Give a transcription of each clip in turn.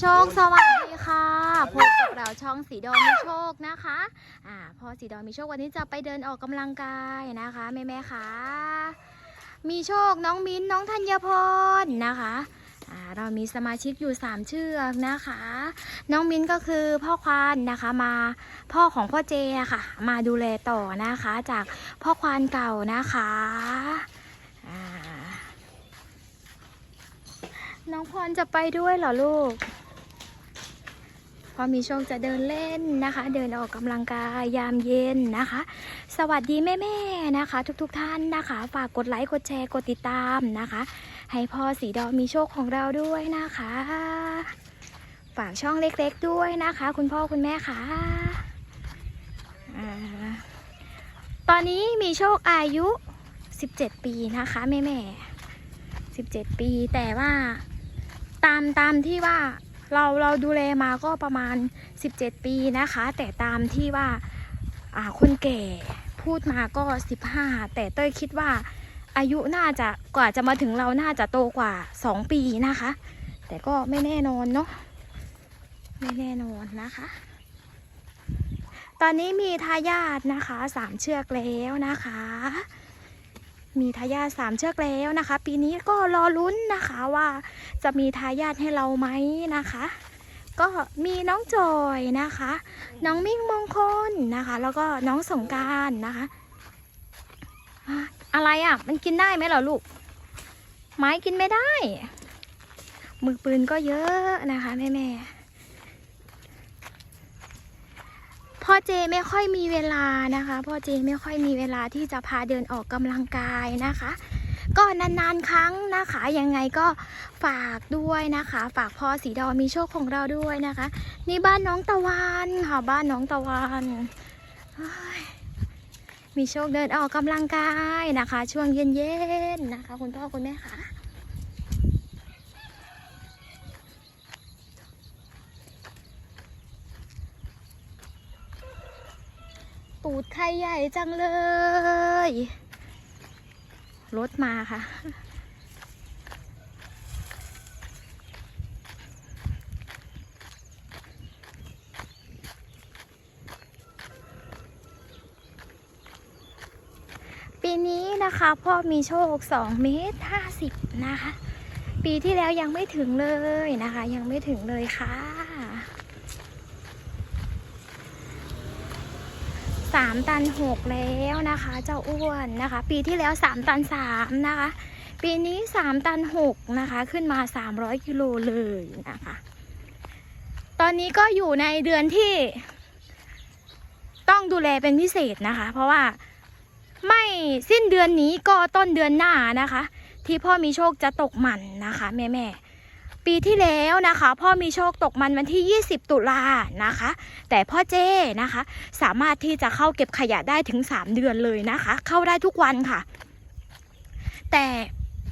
โชคสวัสดีค่ะพบกับเราช่องสีดอมีโชคนะคะอ่าพอสีดอมีโชควันนี้จะไปเดินออกกำลังกายนะคะแม่แม่ๆค่ะมีโชคน้องมิ้นน้องธัญพรนะคะอ่าเรามีสมาชิกอยู่ 3 เชือกนะคะ น้องมิ้นก็คือพ่อควานนะคะมาพ่อของพ่อเจะค่ะ มาดูแลต่อนะคะจากพ่อควานเก่านะคะอ่าน้องพรจะไปด้วยเหรอลูก อมีโชคจะเดินเล่นนะคะ เดินออกกำลังกายยามเย็นนะคะ สวัสดีแม่ๆนะคะ ทุกๆทท่านนะคะ ฝากกดไลค์กดแชร์กดติดตามนะคะ ให้พ่อสีดอมีโชคของเราด้วยนะคะ ฝากช่องเล็กๆด้วยนะคะ คุณพ่อคุณแม่ค่ะอ่าตอนนี้มีโชคอายุ 17 ปีนะคะแม่ๆ17 ปีแต่ว่าตามตามที่ว่า เราเราดูแลมาก็ประมาณ 17 ปีนะคะ แต่ตามที่ว่าคนแก่พูดมาก็ 15 แต่เต้ยคิดว่าอายุน่าจะกว่าจะมาถึงเราน่าจะโตกว่า 2 ปีนะคะ แต่ก็ไม่แน่นอนเนาะไม่แน่นอนนะคะ ตอนนี้มีทายาทนะคะสามเชือกแล้วนะคะ มีทายาทสามเชือกแล้วนะคะ ปีนี้ก็รอลุ้นนะคะว่าจะมีทายาทให้เราไหมนะคะ ก็มีน้องจอยนะคะ น้องมิ่งมงคลนะคะ แล้วก็น้องสงการนะคะอะอะไรอะ มันกินได้ไหมเหรอลูก ไม้กินไม่ได้ มือปืนก็เยอะนะคะแม่แม่ๆ พ่อเจไม่ค่อยมีเวลานะคะ พ่อเจไม่ค่อยมีเวลาที่จะพาเดินออกกำลังกายนะคะ ก็นานๆครั้งนะคะ ยังไงก็ฝากด้วยนะคะ ฝากพ่อสีดอมีโชคของเราด้วยนะคะ นี่บ้านน้องตะวันค่ะบ้านน้องตะวันมีโชคเดินออกกำลังกายนะคะ ช่วงเย็นๆนะคะ คุณพ่อคุณแม่ค่ะ ตูดใครใหญ่จังเลย รถมาค่ะ ปีนี้นะคะพ่อมีโชค2เมตร50 นะคะ ปีที่แล้วยังไม่ถึงเลยนะคะ ยังไม่ถึงเลยค่ะ สามตันหกแล้วนะคะ เจ้าอ้วนนะคะ ปีที่แล้วสามตันสามนะคะ ปีนี้สามตันหกนะคะ ขึ้นมาสามร้อยกิโลเลยนะคะ ตอนนี้ก็อยู่ในเดือนที่ ต้องดูแลเป็นพิเศษนะคะ เพราะว่าไม่สิ้นเดือนนี้ก็ต้นเดือนหน้านะคะ ที่พ่อมีโชคจะตกหมันนะคะ แม่แม่ ปีที่แล้วนะคะ พ่อมีโชคตกมันวันที่ 20 ตุลานะคะ แต่พ่อเจ้นะคะ สามารถที่จะเข้าเก็บขยะได้ถึง 3 เดือนเลยนะคะ เข้าได้ทุกวันค่ะ แต่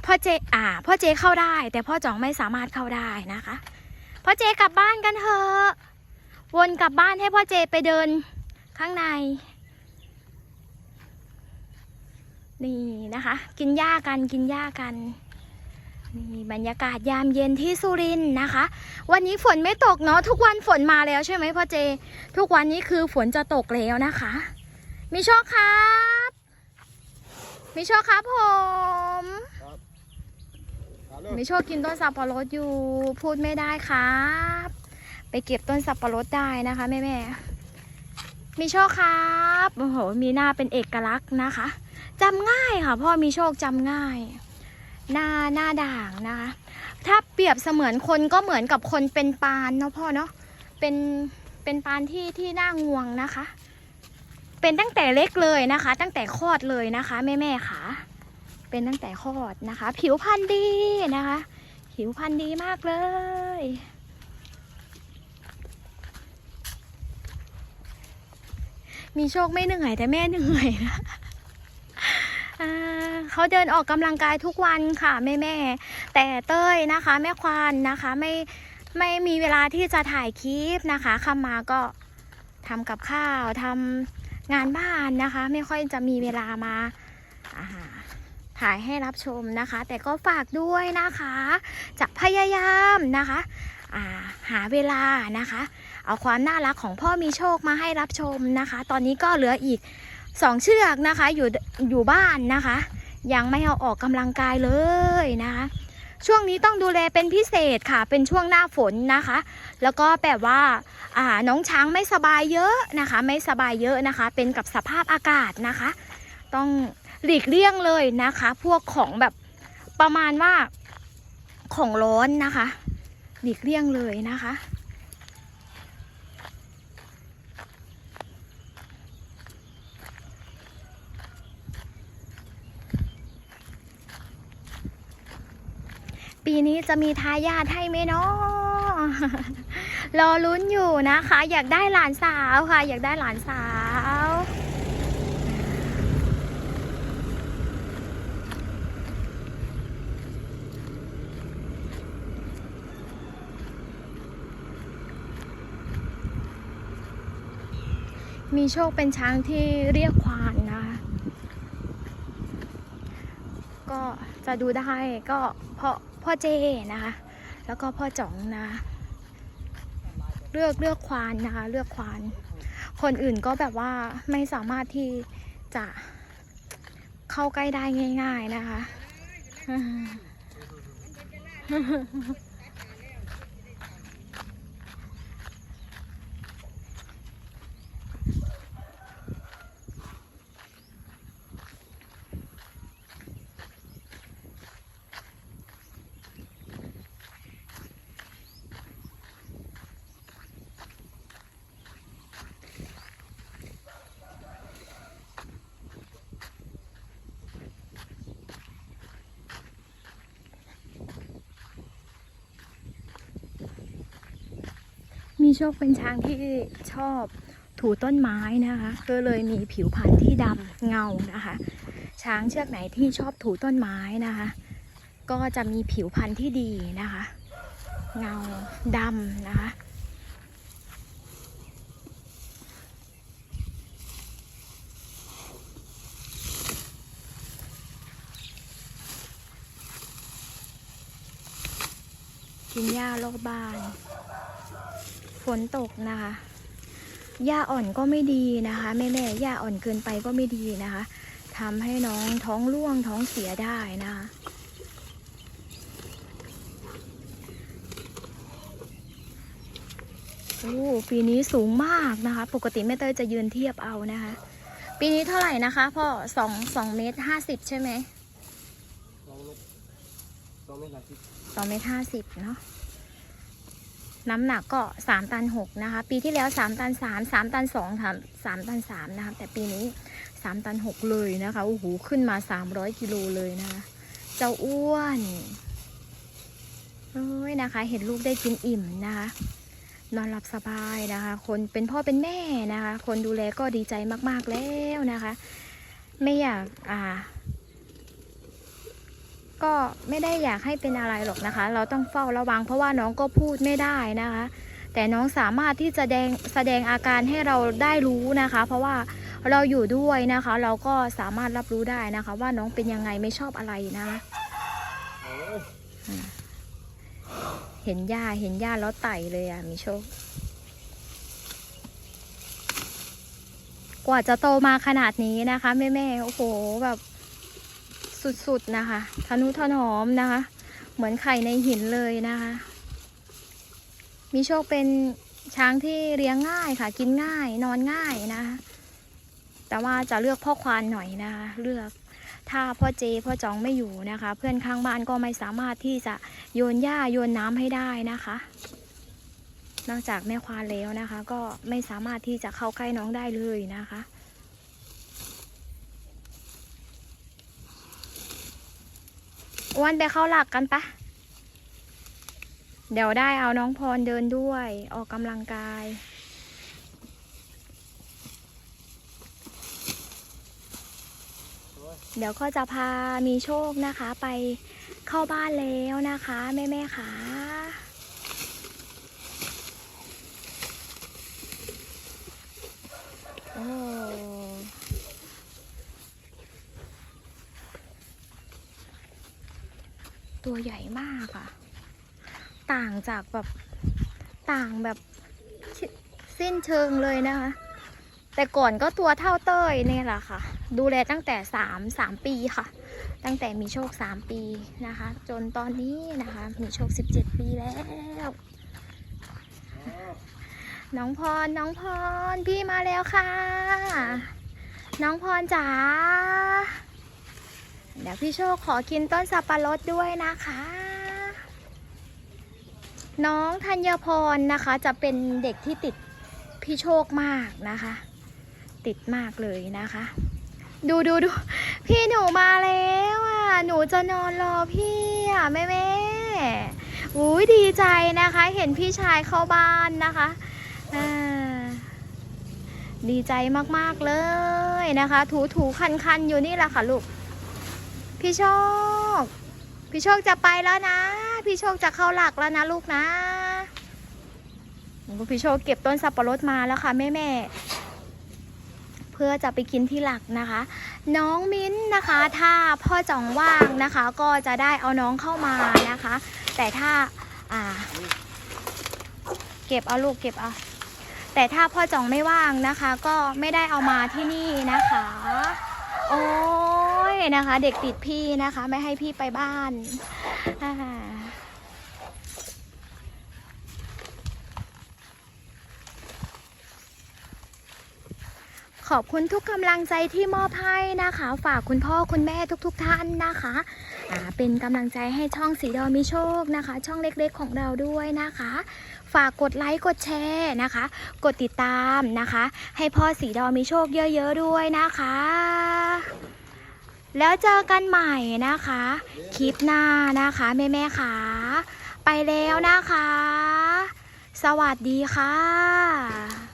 พ่อเจอ่าพ่อเจเข้าได้ แต่พ่อจ่องไม่สามารถเข้าได้นะคะพ่อเจกลับบ้านกันเถอะวนกลับบ้านให้พ่อเจไปเดินข้างใน นี่นะคะ กินหญ้ากันกินหญ้ากัน นี่บรรยากาศยามเย็นที่สุรินทร์นะคะ วันนี้ฝนไม่ตกเนาะทุกวันฝนมาแล้วใช่ไหมพ่อเจ ทุกวันนี้คือฝนจะตกแล้วนะคะ มีโชคครับ มีโชคครับผมมีโชคกินต้นสับปะรดอยู่พูดไม่ได้ครับ ไปเก็บต้นสับปะรดได้นะคะแม่แม่ๆมีโชคครับโอ้โหมีหน้าเป็นเอกลักษณ์นะคะจำง่ายค่ะ พ่อมีโชคจำง่าย หน้าหน้าด่างนะคะ ถ้าเปรียบเสมือนคนก็เหมือนกับคนเป็นปานเนาะพ่อเนาะเป็นเป็นปานที่ที่หน้างวงนะคะ เป็นตั้งแต่เล็กเลยนะคะ ตั้งแต่คลอดเลยนะคะแม่แม่ๆค่ะเป็นตั้งแต่คลอดนะคะ ผิวพรรณดีนะคะ ผิวพรรณดีมากเลย มีโชคไม่เหนื่อยแต่แม่เหนื่อยนะ เขาเดินออกกำลังกายทุกวันค่ะแม่แม่ แต่เต้ยนะคะ แม่ควานนะคะไม่ไม่มีเวลาที่จะถ่ายคลิปนะคะคำมาก็ทำกับข้าวทำงานบ้านนะคะ ไม่ค่อยจะมีเวลามาถ่ายให้รับชมนะคะ แต่ก็ฝากด้วยนะคะ จะพยายามนะคะาหาเวลานะคะ เอาความน่ารักของพ่อมีโชคมาให้รับชมนะคะ ตอนนี้ก็เหลืออีกสองเชือกนะคะอยู่อยู่บ้านนะคะ ยังไม่เอาออกกำลังกายเลยนะคะช่วงนี้ต้องดูแลเป็นพิเศษค่ะ เป็นช่วงหน้าฝนนะคะ แล้วก็แบบว่าอ่าน้องช้างไม่สบายเยอะนะคะ ไม่สบายเยอะนะคะ เป็นกับสภาพอากาศนะคะ ต้องหลีกเลี่ยงเลยนะคะ พวกของแบบประมาณว่าของร้อนนะคะ หลีกเลี่ยงเลยนะคะ ปีนี้จะมีทายาทให้ไหมเนาะรอลุ้นอยู่นะคะ อยากได้หลานสาวค่ะ อยากได้หลานสาว มีโชคเป็นช้างที่เรียกควานนะก็จะดูได้ก็เพ่อ พ่อเจนะคะ แล้วก็พ่อจ๋องนะ เลือกเลือกควานนะคะ เลือกควาน คนอื่นก็แบบว่าไม่สามารถที่จะเข้าใกล้ได้ง่าย ๆนะคะ มีโชคเป็นช้างที่ชอบถูต้นไม้นะคะ ก็เลยมีผิวพรรณที่ดำเงานะคะ ช้างเชือกไหนที่ชอบถูต้นไม้นะคะ ก็จะมีผิวพรรณที่ดีนะคะ เงาดำนะคะกินหญ้ารอบบ้าน นตกนะคะหญ้าอ่อนก็ไม่ดีนะคะแม่แม่หญ้าอ่อนเกินไปก็ไม่ดีนะคะทำให้น้องท้องร่วงท้องเสียได้นะคะโอ้ปีนี้สูงมากนะคะ ปกติแม่เต้ยจะยืนเทียบเอานะคะ ปีนี้เท่าไหร่นะคะพ่อสองสองเมตรห้าสิบใช่ไหมสองเมตรห้าสิบสองเมตรห้าสิบเนาะ น้ำหนักก็สามตันหกนะคะ ปีที่แล้วสามตันสามสามตันสองสามตันสามนะคะ แต่ปีนี้สามตันหกเลยนะคะโอ้โหขึ้นมาสามร้อยกิโลเลยนะคะ เจ้าอ้วนเอ้ยนะคะ เห็นลูกได้กินอิ่มนะคะ นอนหลับสบายนะคะ คนเป็นพ่อเป็นแม่นะคะ คนดูแลก็ดีใจมากๆแล้วนะคะ ไม่อยากอ่า ก็ไม่ได้อยากให้เป็นอะไรหรอกนะคะ เราต้องเฝ้าระวังเพราะว่าน้องก็พูดไม่ได้นะคะ แต่น้องสามารถที่จะแสดงแสดงอาการให้เราได้รู้นะคะ เพราะว่าเราอยู่ด้วยนะคะ เราก็สามารถรับรู้ได้นะคะ ว่าน้องเป็นยังไงไม่ชอบอะไรนะคะเห็นหญ้าเห็นหญ้าแล้วไต่เลยอะมีโชค กว่าจะโตมาขนาดนี้นะคะแม่แม่โอ้โหแบบ สุดๆนะคะทะนุถนอมนะคะ เหมือนไข่ในหินเลยนะคะ มีโชคเป็นช้างที่เลี้ยงง่ายค่ะ กินง่ายนอนง่ายนะคะแต่ว่าจะเลือกพ่อควานหน่อยนะคะเลือกถ้าพ่อเจพ่อจองไม่อยู่นะคะ เพื่อนข้างบ้านก็ไม่สามารถที่จะโยนหญ้าโยนน้ำให้ได้นะคะ นอกจากแม่ควานแล้วนะคะ ก็ไม่สามารถที่จะเข้าใกล้น้องได้เลยนะคะ อ้วนไปเข้าหลักกันปะ เดี๋ยวได้เอาน้องพรเดินด้วย ออกกำลังกาย เดี๋ยวก็จะพามีโชคนะคะ ไปเข้าบ้านแล้วนะคะ แม่แม่ๆค่ะโอ้ ตัวใหญ่มากอะต่างจากแบบต่างแบบสิ้นเชิงเลยนะคะ แต่ก่อนก็ตัวเท่าเต้ยเนี่ยแหละค่ะ ดูแลตั้งแต่สามสามปีค่ะ ตั้งแต่มีโชคสามปีนะคะ จนตอนนี้นะคะ มีโชคสิบเจ็ดปีแล้ว น้องพร น้องพร พี่มาแล้วค่ะ น้องพรจ๋า เดี๋ยวพี่โชคขอกินต้นสับปะรดด้วยนะคะ น้องธัญพรนะคะจะเป็นเด็กที่ติดพี่โชคมากนะคะ ติดมากเลยนะคะ ดูดูดูพี่หนูมาแล้วอะหนูจะนอนรอพี่อะแม่แม่อุ้ยดีใจนะคะ เห็นพี่ชายเข้าบ้านนะคะอ่าดีใจมาก ๆ เลยนะคะ ถูถูคันคัน ๆ อยู่นี่แหละค่ะลูก พี่โชค พี่โชคจะไปแล้วนะ พี่โชคจะเข้าหลักแล้วนะลูกนะโอ้พี่โชคเก็บต้นสับปะรดมาแล้วค่ะแม่แม่เพื่อจะไปกินที่หลักนะคะ น้องมิ้นนะคะ ถ้าพ่อจ่องว่างนะคะ ก็จะได้เอาน้องเข้ามานะคะ แต่ถ้าอ่า เก็บเอาลูกเก็บเอาแต่ถ้าพ่อจ่องไม่ว่างนะคะ ก็ไม่ได้เอามาที่นี่นะคะ โอ้ นะคะ เด็กติดพี่นะคะ ไม่ให้พี่ไปบ้านอขอบคุณทุกกำลังใจที่มอบให้นะคะ ฝากคุณพ่อคุณแม่ทุก ๆทท่านนะคะเป็นกำลังใจให้ช่องสีดอมีโชคนะคะ ช่องเล็กๆของเราด้วยนะคะ ฝากกดไลค์กดแชร์นะคะ กดติดตามนะคะ ให้พ่อสีดอมีโชคเยอะ ๆ ด้วยนะคะ แล้วเจอกันใหม่นะคะ คลิปหน้านะคะ แม่แม่ขาไปแล้วนะคะ สวัสดีค่ะ